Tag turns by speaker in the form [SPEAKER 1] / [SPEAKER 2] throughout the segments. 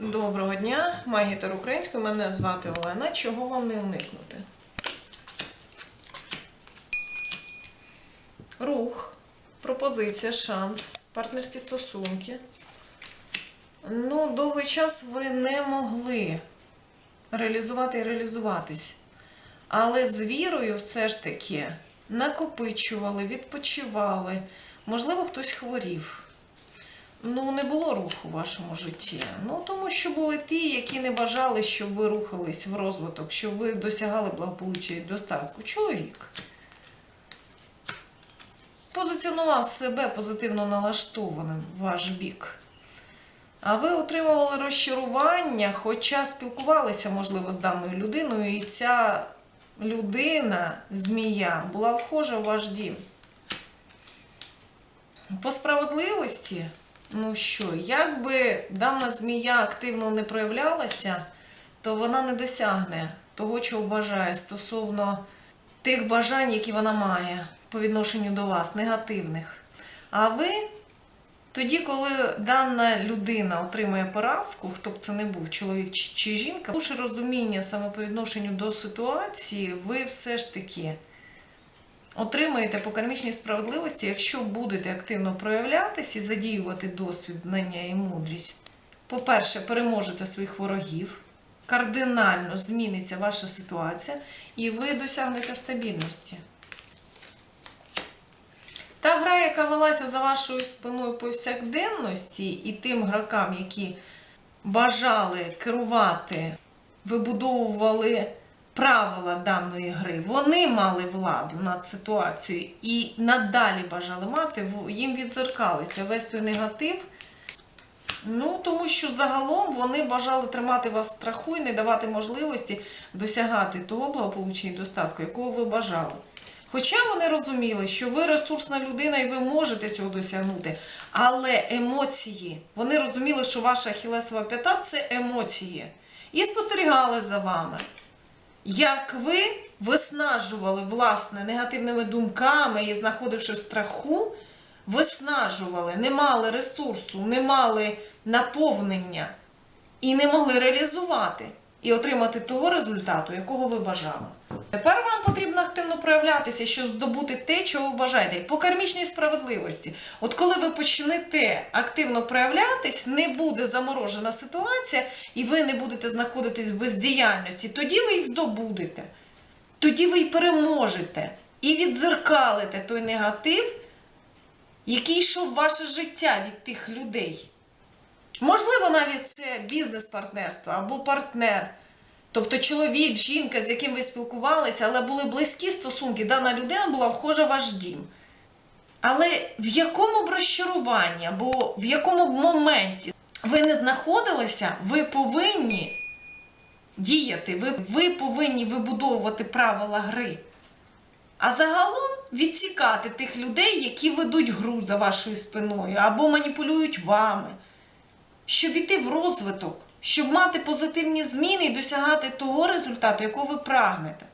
[SPEAKER 1] Доброго дня, магітер українською. Мене звати Олена. Чого вам не уникнути? Рух, пропозиція, шанс, партнерські стосунки. Ну, довгий час ви не могли реалізувати і реалізуватись. Але з вірою все ж таки накопичували, відпочивали. Можливо, хтось хворів. Ну, не було руху в вашому житті. Ну, тому що були ті, які не бажали, щоб ви рухались в розвиток, щоб ви досягали благополуччя і достатку. Чоловік. Позиціонував себе позитивно налаштованим в ваш бік. А ви отримували розчарування, хоча спілкувалися, можливо, з даною людиною, і ця людина, змія, була вхожа в ваш дім. По справедливості, ну що, як би дана змія активно не проявлялася, то вона не досягне того, чого бажає стосовно тих бажань, які вона має по відношенню до вас, негативних. А ви тоді, коли дана людина отримує поразку, хто б це не був, чоловік чи жінка, ваше розуміння саме по відношенню до ситуації, ви все ж таки отримаєте по кармічній справедливості, якщо будете активно проявлятися і задіювати досвід, знання і мудрість. По-перше, переможете своїх ворогів, кардинально зміниться ваша ситуація, і ви досягнете стабільності. Та гра, яка велася за вашою спиною повсякденності, і тим гракам, які бажали керувати, вибудовували правила даної гри, вони мали владу над ситуацією і надалі бажали мати, їм відзеркалиться весь той негатив. Ну, тому що загалом вони бажали тримати вас в страху і не давати можливості досягати того благополуччя і достатку, якого ви бажали. Хоча вони розуміли, що ви ресурсна людина і ви можете цього досягнути, але емоції, вони розуміли, що ваша хілесова п'ята це емоції. І спостерігали за вами, як ви виснажували власне негативними думками і знаходивши в страху, виснажували, не мали ресурсу, не мали наповнення і не могли реалізувати і отримати того результату, якого ви бажали. Тепер вам потрібно активно проявлятися, щоб здобути те, чого ви бажаєте. По кармічній справедливості. От коли ви почнете активно проявлятись, не буде заморожена ситуація, і ви не будете знаходитись в бездіяльності, тоді ви й здобудете. Тоді ви й переможете і відзеркалите той негатив, який йшов ваше життя від тих людей. Можливо, навіть це бізнес-партнерство або партнер. Тобто чоловік, жінка, з яким ви спілкувалися, але були близькі стосунки, дана людина була вхожа в ваш дім. Але в якому б розчаруванні або в якому б моменті ви не знаходилися, ви повинні діяти, ви, ви повинні вибудовувати правила гри. А загалом відсікати тих людей, які ведуть гру за вашою спиною або маніпулюють вами щоб іти в розвиток, щоб мати позитивні зміни і досягати того результату, якого ви прагнете.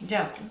[SPEAKER 1] Дякую.